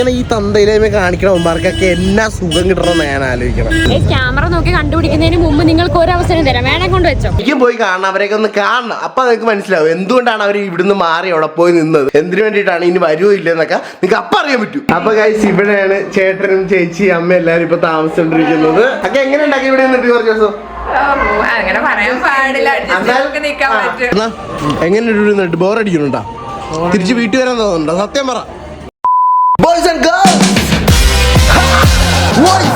ഇങ്ങനെ ഈ തന്തയിലേമ കാണിക്കണ മുമ്പാർക്കൊക്കെ എന്നാ സുഖം കിട്ടണമെന്ന് ഞാൻ ആലോചിക്കണം. ക്യാമറ നോക്കി കണ്ടുപിടിക്കുന്നതിന് മുമ്പ് നിങ്ങൾക്ക് ഒരു അവസരം തരാം. വേണേ കൊണ്ട് വെച്ചോ. എനിക്കും പോയി കാണണം അവരെയൊക്കെ ഒന്ന് കാണണം. അപ്പൊ നിങ്ങൾക്ക് മനസ്സിലാവും. എന്തുകൊണ്ടാണ് അവർ ഇവിടുന്ന് മാറി അവിടെ പോയി നിന്നത്? എന്തിനു വേണ്ടിയിട്ടാണ് ഇനി വരുമോ ഇല്ലെന്നൊക്കെ നിങ്ങൾക്ക് അപ്പൊ അറിയാൻ പറ്റും. അപ്പൊ ഗൈസ് ഇവിടെയാണ് ചേട്ടനും ചേച്ചി അമ്മ എല്ലാരും ഇപ്പൊ താമസിച്ചോണ്ടിരിക്കുന്നത്. ഒക്കെ എങ്ങനെ ഉണ്ടാക്കി ഇവിടെ നിന്നിട്ട് കുറച്ച് ദിവസം? അങ്ങനെ പറയാൻ പാടില്ല. എങ്ങനെ ഇരുന്നിട്ട് ബോറടിക്കുന്നുണ്ടാ തിരിച്ച് വീട്ടിൽ വരാൻ തോന്നുന്നുണ്ടോ? സത്യം പറ. അപ്പൊ ഗൈസ്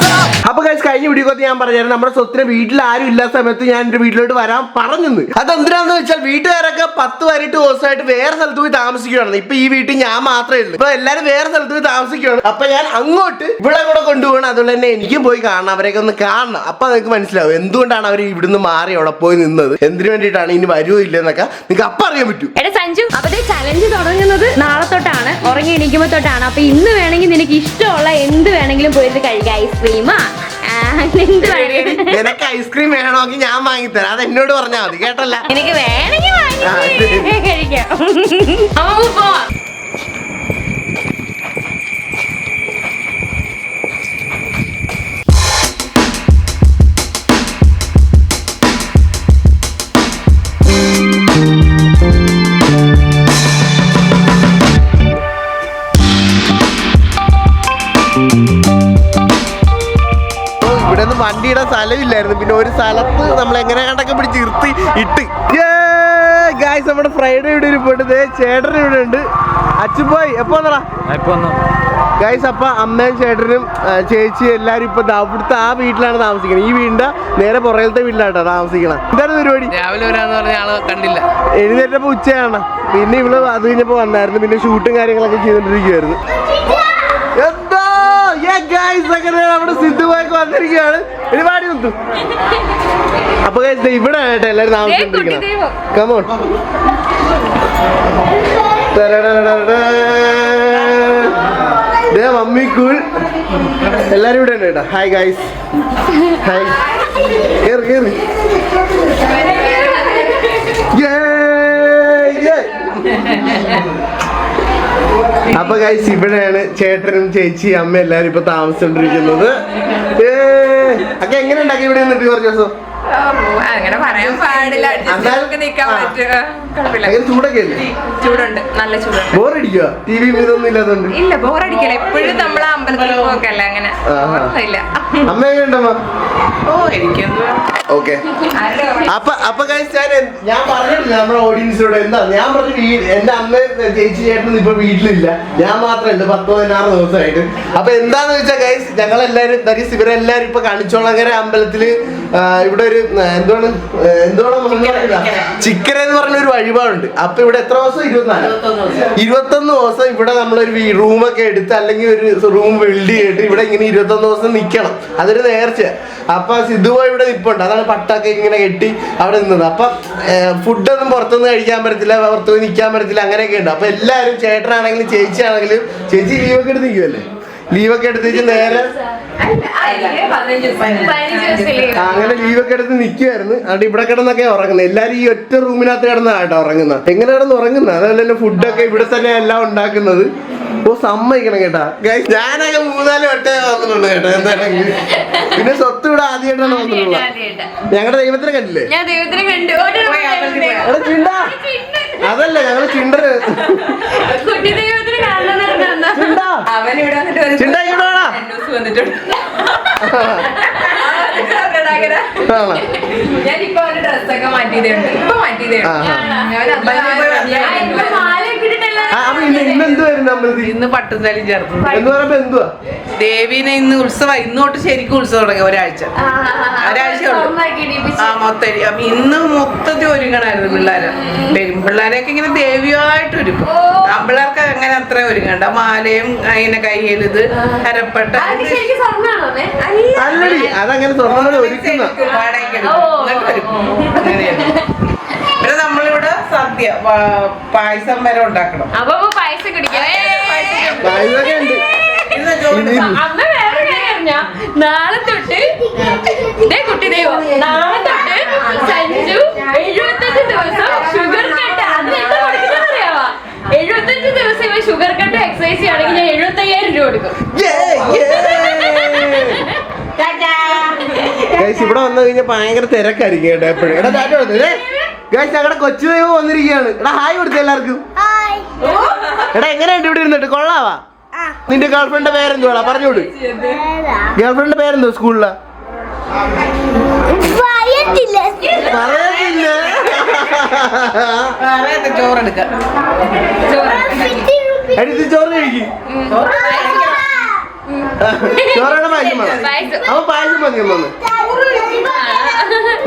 കഴിഞ്ഞ വീഡിയോ ഞാൻ പറഞ്ഞു നമ്മുടെ സ്വത്തിന് വീട്ടിൽ ആരും ഇല്ലാത്ത സമയത്ത് ഞാൻ എന്റെ വീട്ടിലോട്ട് വരാൻ പറഞ്ഞെന്ന്. അതെന്തിനാന്ന് വെച്ചാൽ വീട്ടുകാരൊക്കെ പത്ത് വരെട്ട് ദിവസമായിട്ട് വേറെ സ്ഥലത്ത് പോയി താമസിക്കുകയാണ് ഇപ്പൊ ഈ വീട്ടിൽ ഞാൻ മാത്രമേ ഉള്ളൂ. ഇപ്പൊ എല്ലാരും വേറെ സ്ഥലത്ത് പോയി താമസിക്കുകയാണ് അപ്പൊ ഞാൻ അങ്ങോട്ട് ഇവിടെ കൂടെ കൊണ്ടുപോകണം. അതുകൊണ്ട് തന്നെ എനിക്കും പോയി കാണണം. അവരെയൊക്കെ ഒന്ന് കാണണം. അപ്പൊ നിങ്ങൾക്ക് മനസ്സിലാവും. എന്തുകൊണ്ടാണ് അവർ ഇവിടുന്ന് മാറി അവിടെ പോയി നിന്നത്? എന്തിനു വേണ്ടിയിട്ടാണ് ഇനി വരുമോ ഇല്ലെന്നൊക്കെ നിങ്ങൾക്ക് അപ്പൊ അറിയാൻ പറ്റും. എടാ സഞ്ജു അപ്പത്തെ ചലഞ്ച് തുടങ്ങുന്നത് നാളെ തൊട്ടാണ്. ഉറങ്ങി എണീക്കുമ്പോ തൊട്ടാണ്. അപ്പൊ ഇന്ന് വേണമെങ്കിൽ നിനക്ക് ഇഷ്ടമുള്ള എന്ത് വേണമെങ്കിലും പോയിട്ട് കഴിക്കാം. ഐസ്ക്രീമാ നിനക്ക് ഐസ്ക്രീം വേണമെങ്കിൽ ഞാൻ വാങ്ങിത്തരാം. അത് എന്നോട് പറഞ്ഞാൽ മതി കേട്ടല്ല? എനിക്ക് വേണമെങ്കിൽ കഴിക്കാം. വണ്ടിയുടെ സ്ഥലമില്ലായിരുന്നു. പിന്നെ ഒരു സ്ഥലത്ത് നമ്മൾ എങ്ങനെ കണ്ടൊക്കെ പിടിച്ച് നിർത്തി ഇട്ട്. ഗായ്സ് നമ്മുടെ ഫ്രൈഡേ ഇവിടെ ഇരിപ്പുണ്ട്. ദേ ചേട്ടൻ ഇവിടെ ഉണ്ട്. അച്ഛൻ പോയി. എപ്പോ വന്നടാ? ഗായ്സ് അപ്പൊ അമ്മയും ചേട്ടനും ചേച്ചി എല്ലാരും ഇപ്പൊ അവിടുത്തെ ആ വീട്ടിലാണ് താമസിക്കുന്നത്. ഈ വീടിന്റെ നേരെ പുറകിലത്തെ വീട്ടിലാട്ടോ താമസിക്കണം. എന്താണ് പരിപാടി? രാവിലെ വരാന്ന് പറഞ്ഞ ആൾ കണ്ടില്ല. എഴുന്നേറ്റപ്പോ ഉച്ചയാണ്? പിന്നെ ഇവൾ അത് കഴിഞ്ഞപ്പോ വന്നായിരുന്നു. പിന്നെ ഷൂട്ടും കാര്യങ്ങളൊക്കെ ചെയ്തോണ്ടിരിക്കുവായിരുന്നു. Yeah, guys, അങ്ങനെ നമ്മുടെ സിദ്ധുബായൊക്കെ വന്നിരിക്കുകയാണ്. ഒരുപാട് കുത്തു അപ്പൊ ദേ ഇവിടെ ആയിട്ട് എല്ലാരും താമസിച്ചിരിക്കണം. കമോൺ മമ്മി കൂൾ എല്ലാരും ഇവിടെ ഉണ്ട് കേട്ടോ. ഹായ് ഗൈസ് ഹായ് കേറി കേറി. Yay! അപ്പൊ ഗൈസ് ഇവിടെയാണ് ചേട്ടനും ചേച്ചി അമ്മ എല്ലാരും ഇപ്പൊ താമസിച്ചോണ്ടിരിക്കുന്നത്. ഏ എങ്ങനെ ഉണ്ടാക്കി ഇവിടെ നിന്നിട്ട് കുറച്ച് ദിവസം? അങ്ങനെ പറയാൻ പാടില്ല. ചെയ്തൊക്കെ നിക്കാൻ പറ്റുക ചൂടുണ്ട്. നല്ല ചൂടുണ്ട്. ബോറടിക്കുക ടി വി ഇതൊന്നും ഇല്ലാത്തോണ്ട്. ഇല്ല ബോറടിക്കില്ല. എപ്പോഴും നമ്മൾ അമ്പലത്തിൽ പോക്കല്ല അങ്ങനെ. ഇല്ല അമ്മ എങ്ങനെയുണ്ടമ്മ? ഓ എനിക്കൊന്നും ഓക്കെ. അപ്പൊ അപ്പൊ ഞാൻ ഞാൻ പറഞ്ഞിട്ടില്ല നമ്മുടെ ഓഡിയൻസിനോട് എന്താ? ഞാൻ പറഞ്ഞു വീ- എന്റെ അമ്മ ചേച്ചി ചേട്ടൻ ഇപ്പൊ വീട്ടിലില്ല. ഞാൻ മാത്രമല്ല പത്ത് പതിനാറ് ദിവസമായിട്ട്. അപ്പൊ എന്താന്ന് വെച്ചാൽ ഗൈസ് ഞങ്ങൾ എല്ലാരും ദരീസ് ഇവരെല്ലാരും ഇപ്പൊ കണിച്ചോളങ്ങര അമ്പലത്തിൽ ഇവിടെ ഒരു എന്താണ് ആ, ചിക്കൻ എന്ന് പറഞ്ഞ ഒരു വഴിപാടുണ്ട്. അപ്പൊ ഇവിടെ എത്ര ദിവസം? ഇരുപത്തിനാല്. ഇരുപത്തൊന്ന് ദിവസം. ഇവിടെ നമ്മളൊരു റൂമൊക്കെ എടുത്ത് അല്ലെങ്കിൽ ഒരു റൂം ബിൽഡ് ചെയ്തിട്ട് ഇവിടെ ഇങ്ങനെ ഇരുപത്തൊന്ന് ദിവസം നിൽക്കണം അതൊരു നേർച്ച അപ്പൊ സിദ്ധുവ ഇവിടെ നിപ്പുണ്ട്. അതാണ് പട്ടൊക്കെ ഇങ്ങനെ കെട്ടി അവിടെ നിന്നത്. അപ്പൊ ഫുഡൊന്നും പുറത്തുനിന്ന് കഴിക്കാൻ പറ്റത്തില്ല പുറത്തുനിന്ന് നിക്കാൻ നിൽക്കാൻ പറ്റത്തില്ല അങ്ങനെയൊക്കെ ഉണ്ട്. അപ്പൊ എല്ലാവരും ചേട്ടനാണെങ്കിലും ചേച്ചിയാണെങ്കിലും ചേച്ചി ലീവൊക്കെ എടുത്ത് നിൽക്കുമല്ലേ ലീവൊക്കെ എടുത്തേച്ച് നേരെ അങ്ങനെ ലീവൊക്കെ എടുത്ത് നിൽക്കുമായിരുന്നു അവിടെ ഇവിടെ കിടന്നൊക്കെ ഉറങ്ങുന്നത്. എല്ലാരും ഈ ഒറ്റ റൂമിനകത്ത് കിടന്നാട്ടോ ഉറങ്ങുന്ന ഉറങ്ങുന്നത്. എങ്ങനെ കിടന്ന് ഉറങ്ങുന്നത്? അതല്ലല്ലോ ഫുഡൊക്കെ ഇവിടെ തന്നെ എല്ലാം ഉണ്ടാക്കുന്നത്. ഓ സമ്മതിക്കണം കേട്ടാ. ഞാനൊക്കെ മൂന്നാൽ വട്ടേ വന്നിട്ടുണ്ട് കേട്ടോ. എന്താണെങ്കിൽ പിന്നെ സ്വത്ത് ഇവിടെ ആദ്യമായിട്ടാണ് വന്നിട്ടുള്ളത്. ഞങ്ങളുടെ ദൈവത്തിനെ കണ്ടില്ലേ? ഞാൻ ദൈവത്തിനെ കണ്ടു. ഒരു എടാ ചിണ്ട. അതല്ല ഞങ്ങൾ ചിണ്ടര്. അവൻ ഇവിടെ വന്നിട്ട്? ഞാനിപ്പോ അവന്റെ ഡ്രസ്സൊക്കെ മാറ്റിയതേ ഉണ്ട് ഇപ്പൊ മാറ്റിയതേ ഉണ്ട് ഇന്ന് പട്ടുന്നാലും ചേർത്ത്. എന്തുവാ? ദേവീനെ ഇന്ന് ഉത്സവം ഇന്ന് തൊട്ട് ശരിക്കും ഉത്സവം തുടങ്ങി ഒരാഴ്ച. ഒരാഴ്ച. ആ മൊത്തം ഇന്ന് മൊത്തത്തിൽ ഒരുങ്ങണായിരുന്നു പിള്ളേരെ. വരും പിള്ളേരെയൊക്കെ ഇങ്ങനെ ദേവിയായിട്ട് ഒരുക്കും. ആമ്പിള്ളേർക്ക് അങ്ങനെ അത്ര ഒരുങ്ങണ്ട. മാലയും അതിന്റെ കയ്യിലിത് അരപ്പെട്ട അതങ്ങനെ സ്വർണം ഒരുക്കുന്ന. അങ്ങനെയാണ്. നമ്മളിവിടെ പായസം വരെ ഉണ്ടാക്കണം. അപ്പൊ പായസം കുടിക്കാം. അമ്മ വേറെ കാര്യം നാളെ തൊട്ട് ഇതേ കുട്ടി ദൈവം നാളെ തൊട്ട് സഞ്ജു എഴുപത്തഞ്ച് ദിവസം ഷുഗർ കട്ട് അത് എന്താ കൊടുക്കുന്നത് അറിയാവാ എഴുപത്തഞ്ച് ദിവസം ഇവ ഷുഗർ കട്ട് എക്സസൈസ് ചെയ്യുകയാണെങ്കിൽ ഞാൻ എഴുപത്തയ്യായിരം രൂപ കൊടുക്കും. വന്നു കഴിഞ്ഞാൽ ഭയങ്കര തിരക്കായിരിക്കും കേട്ടോ എപ്പോഴും. എടാ ചാറ്റ കൊടുത്തേ ഗൈസ് ഞങ്ങളുടെ കൊച്ചു ദൈവം വന്നിരിക്കുകയാണ്. എടാ ഹായ് കൊടുത്തേ എല്ലാവർക്കും. എടാ എങ്ങനെയുണ്ട് ഇവിടെ ഇരുന്നിട്ട്? കൊള്ളാവാ. നിന്റെ ഗേൾഫ്രണ്ടിന്റെ പേരെന്തുവാ പറഞ്ഞോട് ഗേൾഫ്രണ്ടിന്റെ പേരെന്തോ സ്കൂളില? പറയത്തില്ല. ചോറ് കഴിക്കും. ചോറാണ് പായസം വേണം. പായസം. മതി അമ്മ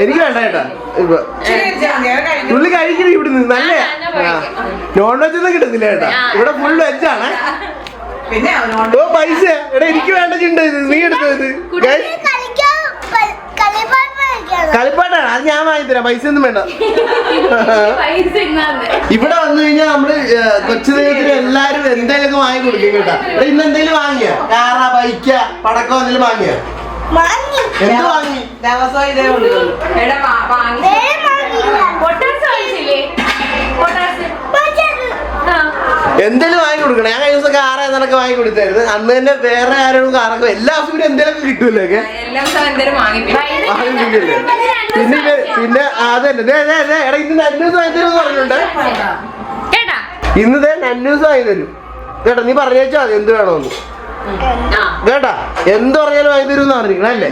എനിക്ക് വേണ്ട കേട്ടാ. ഇപ്പൊ പുള്ളി കഴിക്കണം ഇവിടുന്ന്. നല്ല ആ, നോൺ വെജ് ഒന്നും കിട്ടുന്നില്ല കേട്ടാ. ഇവിടെ ഫുൾ വെജ് ആണ്. പിന്നെ അവനോട് ഓ പൈസ. എടാ എനിക്ക് വേണ്ടത് നീ എടുത്തത് കളിപ്പാട്ടാണ്. അത് ഞാൻ വാങ്ങി തരാം. പൈസ ഒന്നും വേണ്ട. ഇവിടെ വന്നു കഴിഞ്ഞാൽ നമ്മൾ കൊച്ചു ദൈവത്തിന് എല്ലാരും എന്തെങ്കിലും വാങ്ങി കൊടുക്കും കേട്ടാ. ഇന്ന് എന്തെങ്കിലും വാങ്ങിയ? കാറാ ബൈക്കാ പടക്കം എന്തെങ്കിലും വാങ്ങിയ? എന്ത് വാങ്ങി? ഇതേ ഉള്ളൂ. എടാ വാ- വാങ്ങി. പൊട്ടാസ് വാങ്ങിച്ചില്ലേ? പൊട്ടാസ്. ആ. എന്തെങ്കിലും വാങ്ങി കൊടുക്കണം. ഞാൻ കഴിഞ്ഞ ദിവസം കാറ എന്നൊക്കെ വാങ്ങി കൊടുത്തായിരുന്നു. അന്ന് തന്നെ വേറെ ആരോടും കാറൊക്കെ എല്ലാ ദിവസവും എന്തെങ്കിലും കിട്ടൂലേ വാങ്ങിപ്പിക്കില്ലേ പിന്നെ പിന്നെ അതന്നെ ദേ, ദേ, ദേ, എടാ ഇന്ന് നന്നൂസ് വാങ്ങിത്തരും പറഞ്ഞിട്ടുണ്ട്. കേട്ടാ ഇന്ന് ദേ നന്നൂസ് വാങ്ങി തരും. കേട്ടോ നീ പറഞ്ഞേച്ചാ മതി എന്ത് വേണമെന്ന്. കേട്ടാ എന്തറിയാലും പറഞ്ഞാലും വാങ്ങി തരും എന്ന് പറഞ്ഞിരിക്കണം അല്ലേ?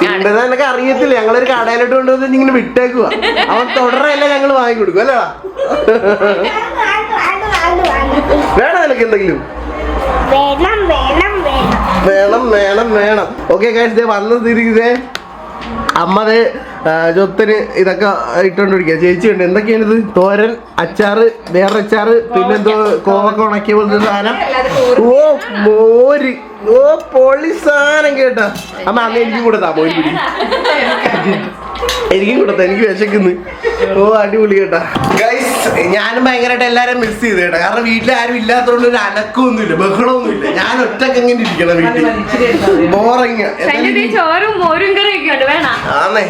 പിന്നെ എനിക്ക് അറിയത്തില്ല. ഞങ്ങളൊരു കടയിലോട്ട് കൊണ്ടുവന്ന് ഇങ്ങനെ വിട്ടേക്കുക അവൻ തുടരല്ല ഞങ്ങൾ വാങ്ങി കൊടുക്കും അല്ലേ? വേണം നിനക്ക് എന്തെങ്കിലും. വേണം വേണം വേണം. വേണം വേണം വേണം. ഓക്കെ കഴിച്ചേ വന്നത് തിരികെ അമ്മത് ജൊത്തിന് ഇതൊക്കെ ഇട്ടോണ്ടിരിക്കുക ചേച്ചി ഉണ്ട് എന്തൊക്കെയാണിത്? തോരൻ അച്ചാറ് വേറെ അച്ചാറ് പിന്നെന്തോ കോവക്ക ഉണക്കിയ പോലത്തെ സാധനം. ഓ മോര്. ഓ പൊളി സാധനം കേട്ടാ. അമ്മ അന്ന് എനിക്ക് കൊടുത്താ മോരി പിടി എനിക്കും കൊടുത്ത. എനിക്ക് വിശക്കുന്നു. ഓ അടിപൊളി കേട്ടാ. ഗൈസ് ഞാനും ഭയങ്കരമായിട്ട് എല്ലാരും മിസ് ചെയ്ത് കേട്ടോ. കാരണം വീട്ടിൽ ആരും ഇല്ലാത്തതുകൊണ്ട് ഒരു അനക്കമൊന്നും ഇല്ല ബഹളമൊന്നും ഇല്ല ഞാൻ ഒറ്റയ്ക്ക് എങ്ങനെ ഇരിക്കണം വീട്ടിൽ. ബോറിങ് ആന്നേ.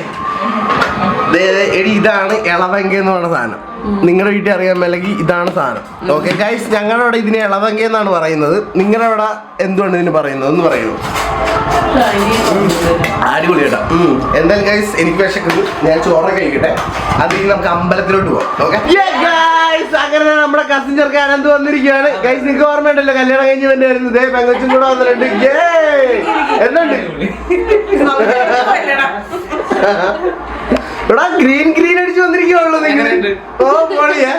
എടി ഇതാണ് ഇളവങ്ക എന്ന് പറഞ്ഞ സാധനം. നിങ്ങളുടെ വീട്ടിൽ അറിയാൻ മേലെങ്കിൽ ഇതാണ് സാധനം. ഓക്കെ ഗൈസ് ഞങ്ങളുടെ അവിടെ ഇതിനെ ഇളവങ്ക എന്നാണ് പറയുന്നത്. നിങ്ങളുടെ അവിടെ എന്തുകൊണ്ട് ഇതിന് പറയുന്നത്? എന്ന് പറയുന്നു അടിപൊളി കേട്ടോ. എന്തായാലും ഗൈസ് എനിക്ക് വിശക്കുന്നു. ഞാൻ ചോറ കഴിക്കട്ടെ. അത് കഴിഞ്ഞ് നമുക്ക് അമ്പലത്തിലോട്ട് പോകാം ഓക്കെ അങ്ങനെ നമ്മുടെ കസിൻ ചെറുക്കാൻ അനന്ത് വന്നിരിക്കുകയാണ്. ഗൈസ് നിങ്ങൾക്ക് ഓർമ്മയുണ്ടല്ലോ കല്യാണം കഴിഞ്ഞ് തന്നെ വരുന്നത്. പെങ്കൊച്ചും കൂടെ വന്നിട്ടുണ്ട്! എന്തുണ്ട് എടാ ഗ്രീൻ ഗ്രീൻ അടിച്ച് വന്നിരിക്കുള്ളൂ നിങ്ങൾ ഓ പൊളിയാ.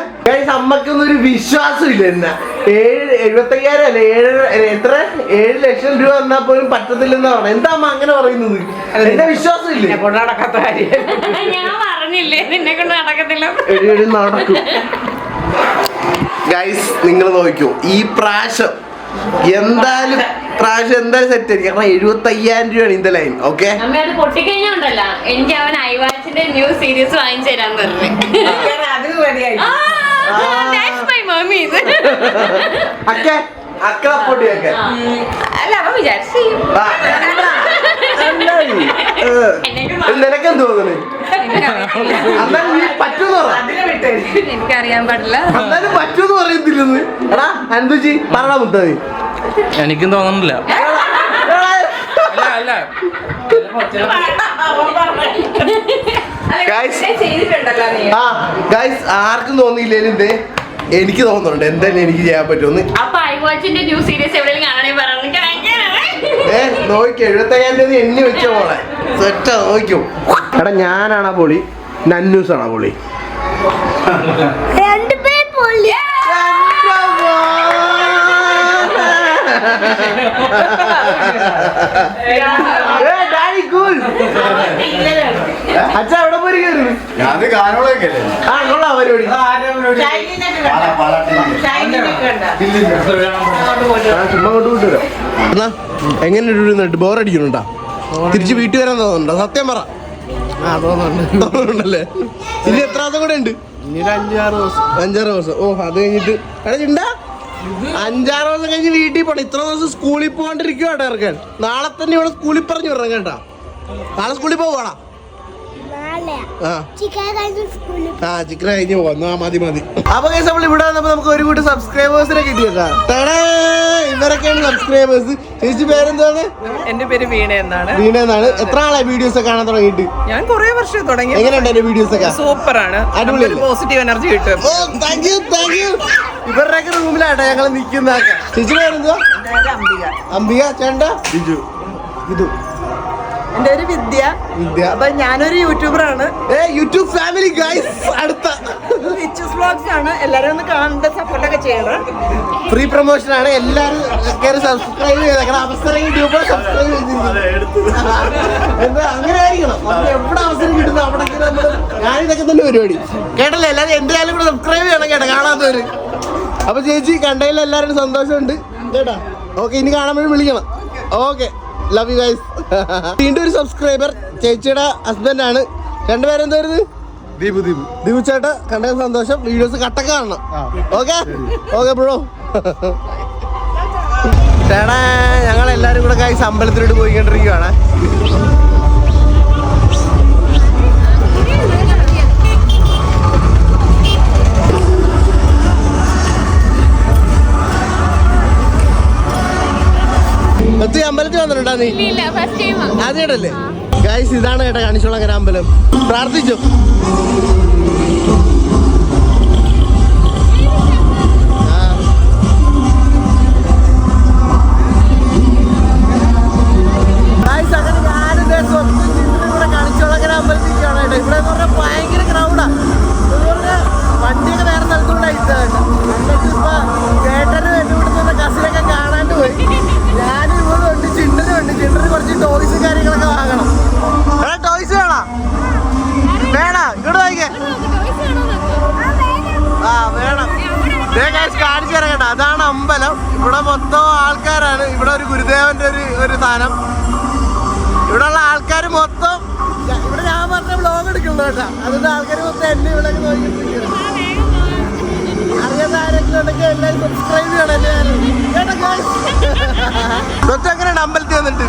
അമ്മക്കൊന്നും ഒരു വിശ്വാസം ഇല്ല എന്നാ. ഏഴ് എഴുപത്തയ്യായിരം അല്ലെ? ഏഴ് എത്ര? ഏഴ് ലക്ഷം രൂപ വന്നാ പോലും പറ്റത്തില്ലെന്നാ പറഞ്ഞത്. എന്താ അമ്മ അങ്ങനെ പറയുന്നത്? എന്റെ വിശ്വാസം ഇല്ലേ? നടക്കാത്ത കാര്യം ഞാൻ പറഞ്ഞില്ലേ നിന്നെ കൊണ്ട് നടക്കത്തില്ല. നടക്കും. ഗൈസ് നിങ്ങൾ നോക്കൂ ഈ പ്രാവശ്യം എന്തായാലും പ്രാവശ്യം എന്തായാലും സെറ്റ് ആയിരിക്കും കാരണം എഴുപത്തി അയ്യായിരം രൂപയാണ് ഇന്ത്യ ലൈൻ ഓക്കെ അമ്മ അത് പൊട്ടിക്കഴിഞ്ഞാ എനിക്ക് അവൻ ഐവാച്ചിന്റെ ന്യൂ സീരീസ് വാങ്ങിച്ചു തരാൻ പറഞ്ഞു. അത് അക്കെ അക്ക അല്ല അവൻ വിചാരിച്ചു. നിനക്കെന്ത് തോന്നുന്നു? എനിക്കറിയാൻ പാടില്ല. എന്നാലും പറ്റൂന്ന് പറയത്തില്ലെന്ന്. എടാ അൻതുജി പറടാ മുത്ത നീ എനിക്കും തോന്നുന്നില്ല. അല്ല അല്ല. Guys. അല്ല ചെയ്തിട്ടുണ്ടല്ലോ നീ ആ ഗൈസ് ആർക്കും തോന്നിയില്ലേലും ഇതേ എനിക്ക് തോന്നുന്നുണ്ട്. എന്തായാലും എനിക്ക് ചെയ്യാൻ പറ്റുമെന്ന്. ഏ നോക്കി എഴുപത്തയ്യായിരം രൂപ എണ്ണി വെച്ച മോളെ. സെറ്റാ നോക്കൂ എടാ ഞാനാണാ പൊളി നന്നൂസാണാ പൊളി രണ്ടുപേർ പൊള്ളി അച്ഛാ എവിടെ പോയി ഞാൻ കാനോളൊക്കെ അല്ലേ ആ കൊള്ളാം പരിപാടി. ആ, ചുമ്മാ കൊണ്ട് വിട്ടുവരാം എന്നാ എങ്ങനെ ഇടുന്നുണ്ട് ബോറടിക്കുന്നുണ്ടാ തിരിച്ച് വീട്ടിൽ വരാൻ തോന്നുന്നുണ്ടോ? സത്യം പറ. തോന്നുന്നുണ്ടല്ലേ? ഇനി എത്ര ദിവസം കൂടെ ഉണ്ട്? അഞ്ചാറ് ദിവസം. അഞ്ചാറ് ദിവസം. ഓ അത് കഴിഞ്ഞിട്ട് എടാ ചിണ്ടാ. അഞ്ചാറ് ദിവസം കഴിഞ്ഞ് വീട്ടിൽ പോണം. ഇത്ര ദിവസം സ്കൂളിൽ പോകാണ്ടിരിക്കുവാ ഇറക്കാൻ. നാളെ തന്നെ ഇവിടെ സ്കൂളിൽ പറഞ്ഞു വിടണം കേട്ടാ. നാളെ സ്കൂളിൽ പോവാടാ നാളെ. ആ. ചിക്കൻ കഴിഞ്ഞ് ആ മതി മതി. അപ്പൊ കേസ് നമ്മൾ ഇവിടെ വന്നപ്പോ നമുക്ക് ഒരു കൂട്ടം സബ്സ്ക്രൈബേഴ്സിനെ കിട്ടിയേക്കാം ഇവരൊക്കെയാണ് സബ്സ്ക്രൈബേഴ്സ് ചേച്ചി പേരെന്താണ്? എന്റെ പേര് വീണ എന്നാണ്. വീണ എന്നാണ്. എത്ര ആളെ വീഡിയോസ് ഒക്കെ കാണാൻ തുടങ്ങിയിട്ട്? ഞാൻ കുറെ വർഷം തുടങ്ങി. എങ്ങനെയുണ്ട് എന്റെ വീഡിയോസ് ഒക്കെ? സൂപ്പറാണ് അടിപൊളിയല്ലേ? പോസിറ്റീവ് എനർജി കിട്ടും. Oh thank you thank you ഇവരുടെയൊക്കെ റൂമിലാട്ടോ ഞങ്ങൾ നിൽക്കുന്ന ചേച്ചി പേരെന്തുവാ? അംബിക. ചേണ്ട ബിജു. ഇത് എന്റെ ഒരു വിദ്യ. വിദ്യ. അപ്പൊ ഞാനൊരു യൂട്യൂബറാണ്. ഏ യൂട്യൂബ് ഫാമിലി ഗൈസ് അടുത്ത. വ്ളോഗ്സ് ആണ്. എല്ലാരും ഒന്ന് കാണേണ്ട സപ്പോർട്ടൊക്കെ ചെയ്യണം. ഫ്രീ പ്രൊമോഷൻ ആണ്. എല്ലാരും കയറി സബ്സ്ക്രൈബ് ചെയ്തേക്കണം. അവസരം കിട്ടിയപ്പോൾ സബ്സ്ക്രൈബ് എന്താ അങ്ങനെ ആയിരിക്കണം. നമുക്ക് എവിടെ അവസരം കിട്ടുന്നു അവിടെ ഞാനിതൊക്കെ തന്നെ പരിപാടി. കേട്ടല്ലേ എല്ലാരും എന്തായാലും കൂടെ സബ്സ്ക്രൈബ് ചെയ്യണം കേട്ടോ കാണാത്തവര്. അപ്പൊ ചേച്ചി കണ്ടതിൽ എല്ലാവരും സന്തോഷമുണ്ട്. കേട്ടാ. ഓക്കെ ഇനി കാണാൻ കാണുമ്പോഴും വിളിക്കണം. ഓക്കെ. ലവ് യു ഗൈസ് വീണ്ടും ഒരു സബ്സ്ക്രൈബർ ചേച്ചിയുടെ ഹസ്ബൻഡ് ആണ്. രണ്ടുപേരെന്തായിരുന്നു ദീപു ദീപു. ദീപു ചേട്ടാ കണ്ടത് സന്തോഷം. വീഡിയോസ് കട്ടൊക്കെ കാണണം. ഓക്കെ ഓക്കെ ബ്രോ ചേട്ടാ ഞങ്ങൾ എല്ലാവരും കൂടെ കായി അമ്പലത്തിലോട്ട് പോയിക്കൊണ്ടിരിക്കുകയാണ് അമ്പലത്തിൽ വന്നിട്ടുണ്ടോ നീ? ആദ്യമായിട്ടല്ലേ ഗൈസ് ഇതാണ് കേട്ടോ കാണിച്ചോളാം അമ്പലം. പ്രാർത്ഥിച്ചു? Guys, കാണിച്ചു തരാം കേട്ടോ. അതാണ് അമ്പലം. ഇവിടെ മൊത്തം ആൾക്കാരാണ്. ഇവിടെ ഒരു ഗുരുദേവന്റെ ഒരു ഒരു സ്ഥാനം ഇവിടെ ഉള്ള ആൾക്കാർ മൊത്തം ഇവിടെ ഞാൻ പറഞ്ഞ ബ്ലോഗ് എടുക്കുള്ളൂ കേട്ടോ. അതുകൊണ്ട് ആൾക്കാർ മൊത്തം എന്നെ ഇവിടെ അറിയാത്ത ആരെങ്കിലും ഉണ്ടെങ്കിൽ എല്ലാവരും സബ്സ്ക്രൈബ് ചെയ്യണം എന്നെ കേട്ടോ? കൊച്ചു എങ്ങനെയാണ് അമ്പലത്തിൽ വന്നിട്ട്?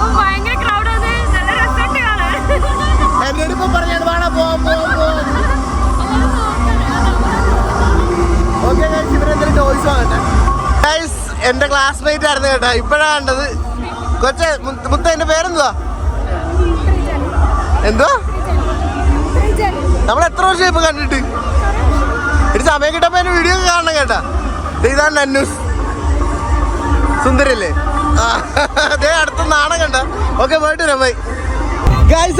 ഓക്കെ ഗൈസ് എന്റെ ക്ലാസ്മേറ്റ് ആയിരുന്നു കേട്ടോ. ഇപ്പോഴാണ് കണ്ടത്. കൊച്ചെ മുത്ത- എന്റെ പേരെന്തുവാ? എന്തുവാ? നമ്മൾ എത്ര വർഷം ഇപ്പൊ കണ്ടിട്ട്? ഒരു സമയം കിട്ടപ്പോ എന്റെ വീഡിയോ കാണണം കേട്ടാ. ഇതാണ് നന്നൂസ്. സുന്ദരല്ലേ അതേ അടുത്ത നാണം കണ്ട. ഓക്കെ പോയിട്ട് വരാം ബൈ.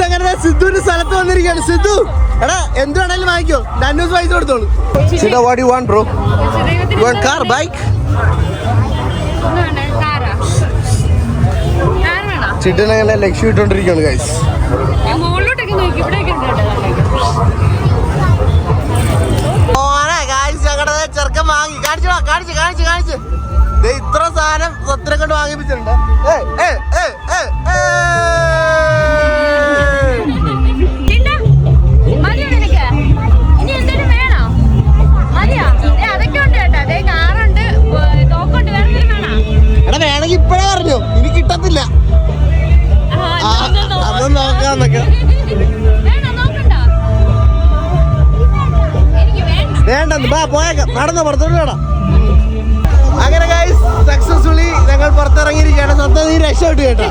അങ്ങനെ സിദ്ധുവിന്റെ സ്ഥലത്ത് വന്നിരിക്കുകയാണ്. സിദ്ധു എടാ എന്ത് വേണേലും വാങ്ങിക്കോ. നന്നൂസ് പൈസ കൊടുത്തോളൂ. Sidhu what you want bro you want car bike ചിട്ടൻ അങ്ങനെ ലക്ഷ്യം ഇട്ടോണ്ടിരിക്കുകയാണ് ഗൈസ് ഞങ്ങളുടെ ചെറുക്കൻ വാങ്ങി. കാണിച്ചോ കാണിച്ചു കാണിച്ചു കാണിച്ചു. ഇത്ര സാധനം സ്വത്തിനെ കൊണ്ട് വാങ്ങിപ്പിച്ചിട്ടുണ്ട്. ഏയ്, ഏയ്, ബാ പോയേക്കാം. നടന്നോ പുറത്തോട്ട് അങ്ങനെ ഗൈസ് സക്സസ്ഫുള്ളി ഞങ്ങൾ പുറത്തിറങ്ങിയിരിക്കുകയാണ്. സ്വന്തം നീ രക്ഷപ്പെട്ടു കേട്ടോ.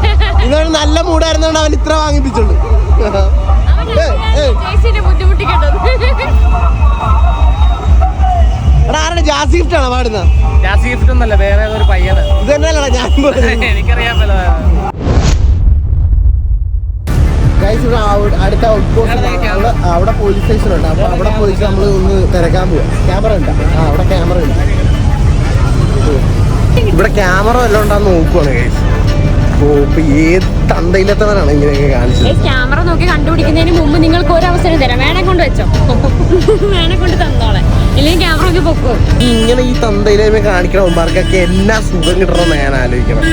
ഇതൊരു നല്ല മൂടായിരുന്നോണ്ട് അവൻ ഇത്ര വാങ്ങിപ്പിച്ചുള്ളൂ. ആരുടെ ജാസി ഗിഫ്റ്റ് ആണോ പാടുന്നത്? ഞാൻ സീഫ്റ്റ് ഒന്നല്ല വേറെ ഏതോ ഒരു പയ്യന്. ഇത് തന്നെയല്ലടാ ഞാൻ. എനിക്കറിയാൻ പറ്റില്ല ഇവിടെ അടുത്ത ഔട്ട് പോസ്റ്റ് അവിടെ അവിടെ പോലീസ് സ്റ്റേഷൻ ഉണ്ട്. അപ്പൊ അവിടെ പോയിട്ട് നമ്മൾ ഒന്ന് തിരക്കാൻ പോവാ. ക്യാമറ ഉണ്ട്. ആ അവിടെ ക്യാമറ ഉണ്ട്. ഇവിടെ ക്യാമറ വല്ലതും ഉണ്ടാകുന്ന നോക്കുവാണ് ഗൈസ് ഓ ഇപ്പൊ ഏത് തന്തയിലെത്തവനാണ് ഇങ്ങനെയൊക്കെ കാണിച്ചത്. ക്യാമറ നോക്കി കണ്ടുപിടിക്കുന്നതിന് മുമ്പ് നിങ്ങൾക്ക് ഒരു അവസരം തരാം. വേണേ കൊണ്ട് വെച്ചോ. വേണേ കൊണ്ട് തന്നോളെ. ഇല്ലെങ്കിൽ ക്യാമറ ഒക്കെ പൊക്കോ. ഇങ്ങനെ ഈ തന്തയിലേമേ കാണിക്കണ മുമ്പാർക്കൊക്കെ എല്ലാ സുഖം കിട്ടണമെന്ന് ഞാൻ ആലോചിക്കണം.